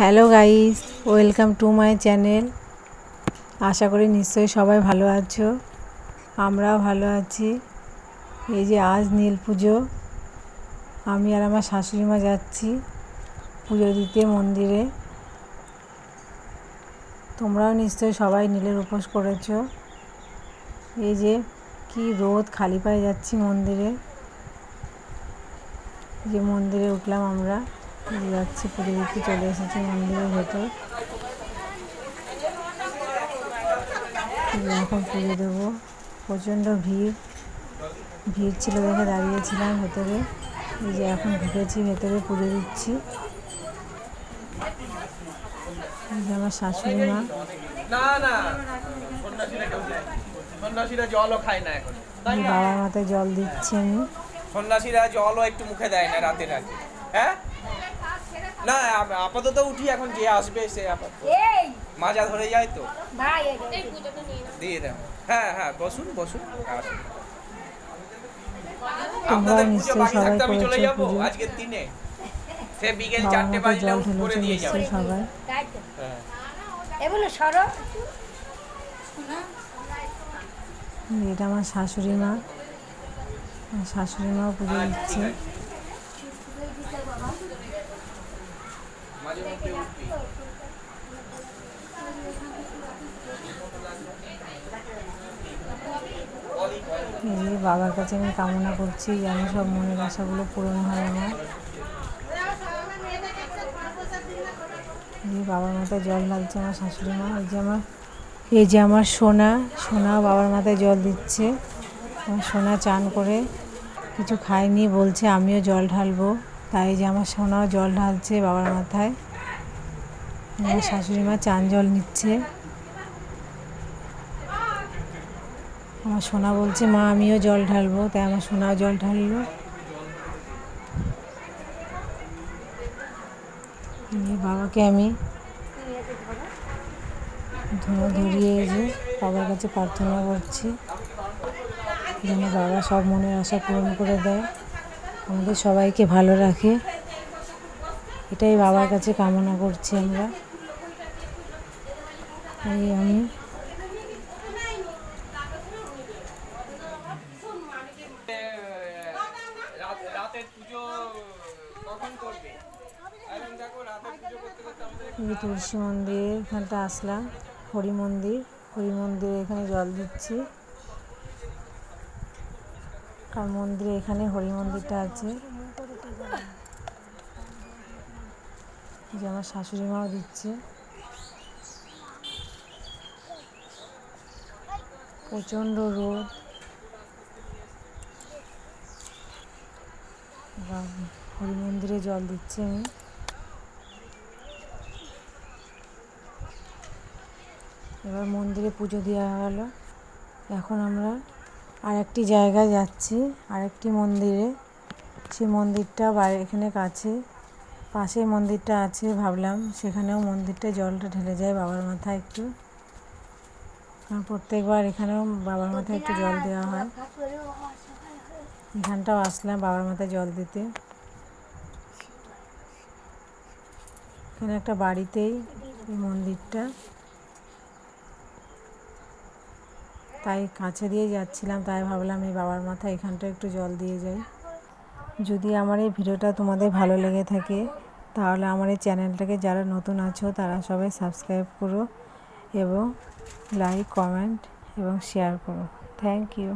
Hello guys, welcome to my channel. আশা করি নিশ্চয়ই সবাই ভালো আছো, আমরাও ভালো আছি। এই যে আজ নীল পুজো, আমি আর আমার শাশুড়ি মা যাচ্ছি পুজো দিতে মন্দিরে। তোমরাও নিশ্চয়ই সবাই নীলের উপোস করেছ। এই যে কি রোদ, খালি পায়ে যাচ্ছি মন্দিরে। যে মন্দিরে উঠলাম আমরা। যাচ্ছি দিতে চলে এসেছি মন্দিরের ভেতর। এখন পুজো দেবো। প্রচণ্ড ভিড়। ভিড় ছিল দেখে দাঁড়িয়েছিলাম ভেতরে। এই যে এখন ঢুকেছি ভেতরে পুজো দিচ্ছি। আমার শাশুড়ি মা। বাবার মাথায় জল দিচ্ছি আমি। সন্ন্যাসীরা জলও একটু মুখে দেয় না রাতে রাতে। হ্যাঁ? না আপাতত উঠি এখন যে আসবে সে আপাতত। মাজা ধরে যায় তো। দিয়ে দেন হ্যাঁ হ্যাঁ বসুন বসুন আসুন। আপনাদের পুজো বাকি থাকতে আমি চলে যাব আজকের দিনে। সে বিকেল চারটে বাজলেও করে দিয়ে যাবে। এগুলো সরো। এটা আমার শাশুড়ি মা। শাশুড়ি মাও পুজো দিচ্ছে। এই বাবার কাছে আমি কামনা করছি যেন সব মনের আশাগুলো পূরণ হয় আমার এই বাবার মাথায় জল ঢালছে আমার শাশুড়ি মা, এই যে আমার এই যে আমার সোনা সোনা বাবার মাথায় জল দিচ্ছে। আমার সোনা চান করে কিছু খায়নি, বলছে আমিও জল ঢালবো। তাই যে আমার সোনাও জল ঢালছে বাবার মাথায়। শাশুড়ি মা চান জল নিচ্ছে। আমার সোনা বলছে, মা, আমিও জল ঢালবো। তাই আমার সোনাও জল ঢাললো। বাবাকে আমি ধরিয়ে যে বাবার কাছে প্রার্থনা করছি, যেন বাবা সব মনের আশা পূরণ করে দেয়, আমাদের সবাইকে ভালো রাখে। এটাই বাবার কাছে কামনা করছি আমরা এই আমি রাত- রাতের পুজো কখন করবে এখন দেখো রাতের পুজো করতে করতে আমাদের যে তুলসী মন্দির, এখানটা আসলাম, হরি মন্দির। হরি মন্দিরে এখানে জল দিচ্ছি। আর মন্দিরে এখানে হরি মন্দিরটা আছে। যে আমার শাশুড়ি মাও দিচ্ছে। প্রচণ্ড রোদ। হরি মন্দিরে জল দিচ্ছি আমি। এবার মন্দিরে পুজো দেওয়া হলো। এখন আমরা আরেকটি জায়গায় যাচ্ছি, আরেকটি মন্দিরে। সেই মন্দিরটা বাইরে এখানে কাছে পাশে মন্দিরটা আছে ভাবলাম। সেখানেও মন্দিরটা জলটা ঢেলে যায় বাবার মাথায় একটু। কারণ প্রত্যেকবার এখানেও বাবার মাথায় একটু জল দেওয়া হয়। এখানটাও আসলাম বাবার মাথায় জল দিতে। এখানে একটা বাড়িতেই এই মন্দিরটা। তাই কাছে দিয়ে যাচ্ছিলাম, তাই ভাবলাম এই বাবার মাথায় এখানটা একটু জল দিয়ে যাই। যদি আমার এই ভিডিওটা তোমাদের ভালো লেগে থাকে, তাহলে আমার এই চ্যানেলটাকে যারা নতুন আছো, তারা সবাই সাবস্ক্রাইব করো। এবং লাইক কমেন্ট এবং শেয়ার করুন থ্যাংক ইউ